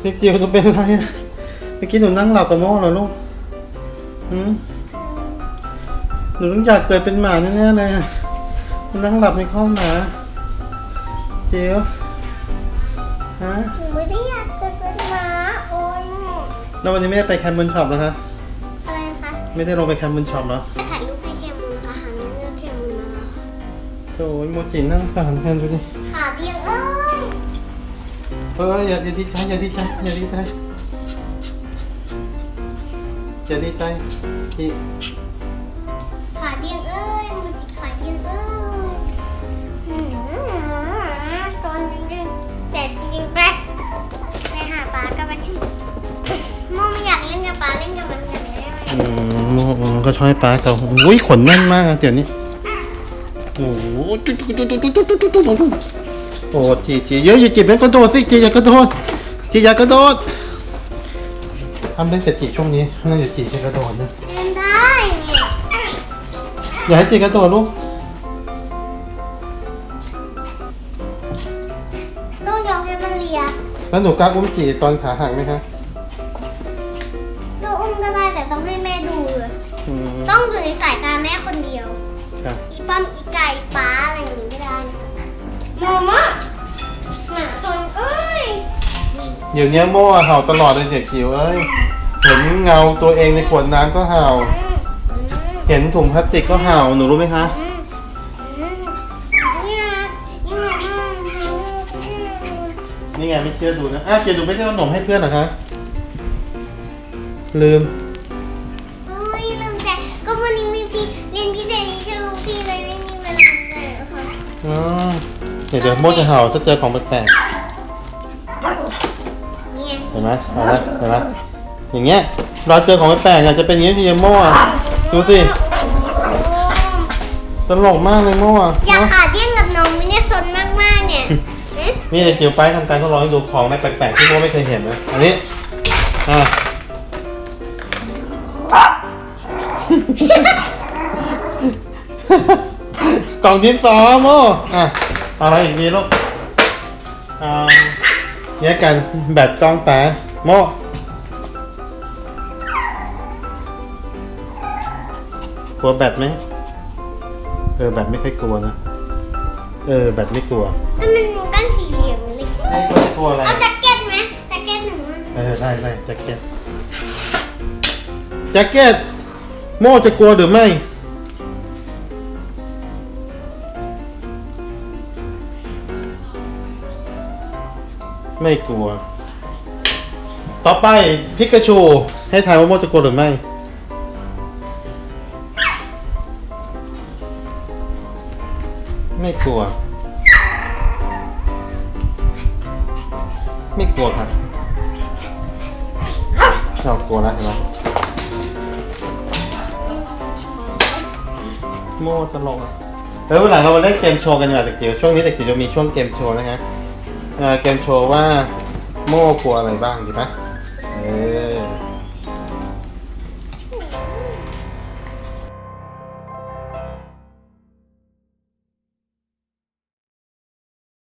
เด็กจิ๋วหนูเป็นอะไรอะเมื่อกี้หนูนั่งหลับกับโม่เหรอลูกหืมหนูต้องอยากเกิดเป็นหมาแน่ๆเลยอะหนูนั่งหลับในข้องหมาจิ๋วฮะหนูไม่ได้อยากเกิดเป็นหมาโอ้ยแล้ววันนี้ไม่ได้ไปแคมป์บนช็อปเหรอคะอะไรคะไม่ได้ลงไปแคมป์บนช็อปเหรอจะถ่ายรูปให้เคมูลค่ะหาเนื้อเคมูลมาโอ้ยโมจินั่งสารแทนดูดิขาเตียงเอ้ย เอออย่าอย่าดีใจอย่าดีใจอย่าดีใจอย่าดีใจจิขาเตียงเอ้ยมันจิขาเตียงเอ้ยอืมตอนนี้เสร็จจริงๆไปไปหาปลากันวันนี้โมไม่อยากเล่นกับปลาเล่นกับมันกันได้ไหมอืมโมอืมก็ชอบให้ป้าเขาอุ้ยขนแน่นมากอะเดี๋ยวนี้โอ้โห โอ้จีจีเยอะอยู่จีบกระโดดสิจีอยากกระโดดจีอยากกระโดดทำเล่นแต่จีช่วงนี้เล่นกับจีจะกระโดดนะเล่นได้เนี่ยอย่าให้จีกระโดดลูกต้องยอมให้มันเลียแล้วหนูกล้าอุ้มจีตอนขาหักไหมคะดูอุ้มก็ได้แต่ต้องให้แม่ดู ต้องอยู่ในสายตาแม่คนเดียวอีป้อมอีไก่ป้า เดี๋ยวนี้โม่เห่าตลอดเลยเด็กจิ๋วเอ้ย เห็นเงาตัวเองในขวดน้ำก็เห่าอืมอืมเห็นถุงพลาสติกก็เห่าหนูรู้ไหมคะอืมอืมนี่นะนี่นะอืมอืมอืมนี่ไงไม่เชื่อดูนะอ้าวเจดูไม่ได้เอาขนมให้เพื่อนเหรอคะ ลืมโอ้ยลืมแต่ก็วันนี้มีพี่เรียนพิเศษนี้ใช่ไหมพี่เลยไม่มีเวลาเลยเหรอค่ะอ๋อเดี๋ยวเดี๋ยวโมจะเห่าถ้าเจอของแปลกเนี่ยๆเห็นไหมเอาละเห็นไหมอย่างเงี้ยเราเจอของแปลกๆอาจจะเป็นอย่างนี้ทีเดียวโม่อะดูสิโอ้ตลกมากเลยโม่อะอยากเนอะขาเดี้ยงกับน้องมิเนี่ยซนมากๆเนี่ยเอ๊ะนี่เด็กจิ๋วไปทำการทดลองให้ดูของในแปลกๆที่โม่ไม่เคยเห็นนะอันนี้อะ กล่องดินสอโม่อะเอาอะไรอีกดีลูกอ่า แยกกันแบตกล้องแปะโม่กลัวแบตไหมเออแบตไม่ค่อยกลัวนะ เออแบตไม่กลัวถ้ามันกั้นสี่เหลี่ยมเลยใช่ไหมไม่ค่อยกลัวอะไรเอาแจ็คเก็ตไหมแจ็คเก็ตหนึ่งอันเออได้ได้แจ็คเก็ตแจ็คเก็ตโม่จะกลัวหรือไม่ ไม่กลัว ต่อไปพิกาชู ให้ทายว่าโมจะกลัวหรือไม่ ไม่กลัว ไม่กลัวครับเรากลัวแล้วเห็นไหมโม่ตลกอะเออวันหลังเรามาเล่นเกมโชว์กันดีกว่าเด็กจิ๋วช่วงนี้เด็กจิ๋วจะมีช่วงเกมโชว์นะฮะ เกมโชว์ว่าโม่กลัวอะไรบ้างดีไหมเออ